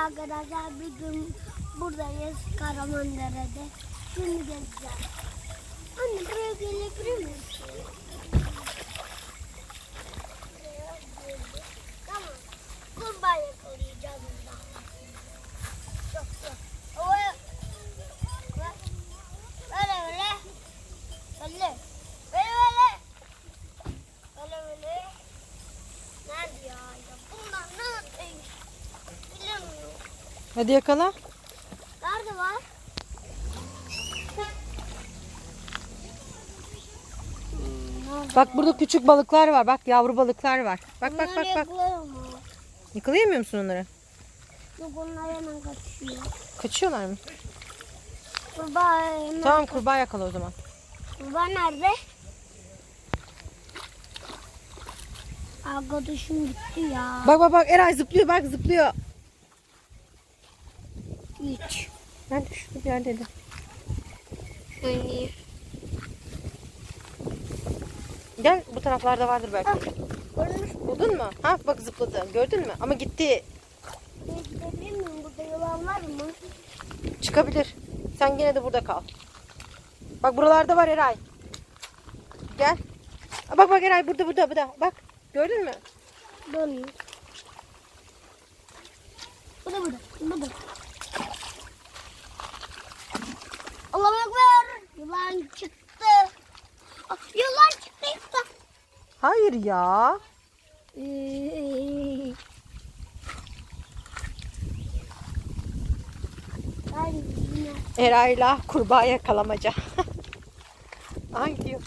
arkadaşlar bir gün buradayız Karamandere'de. Şimdi gezeceğiz. Hadi yakala. Nerede var? Bak burada küçük balıklar var. Bak yavru balıklar var. Bak bak bak bak. Yakalayamıyor musun onları? Yok onlar hemen kaçıyor. Kaçıyorlar mı? Kurbağa hemen. Tamam kurbağa yakala o zaman. Kurbağa nerede? Arkadaşım gitti ya. Bak bak bak Eray zıplıyor bak zıplıyor. Hiç. Ben şurada bir yerdeydim. Yani. Gel bu taraflarda vardır belki. Görmüş Buldun mu? Ha bak zıpladı. Gördün mü? Ama gitti. mü? Gidebilir miyim? Burada yılan var mı? Çıkabilir. Sen gene de burada kal. Bak buralarda var Eray. Gel. Aa, Bak bak Eray burada burada burada. Bak. Gördün mü? Dönüyor. Bu da burada. Bu da. Yılan çıktı. Aa, Yılan çıktı. Hayır ya. Ee, Ben yine Eray'la kurbağa yakalamaca. Ay gidiyor.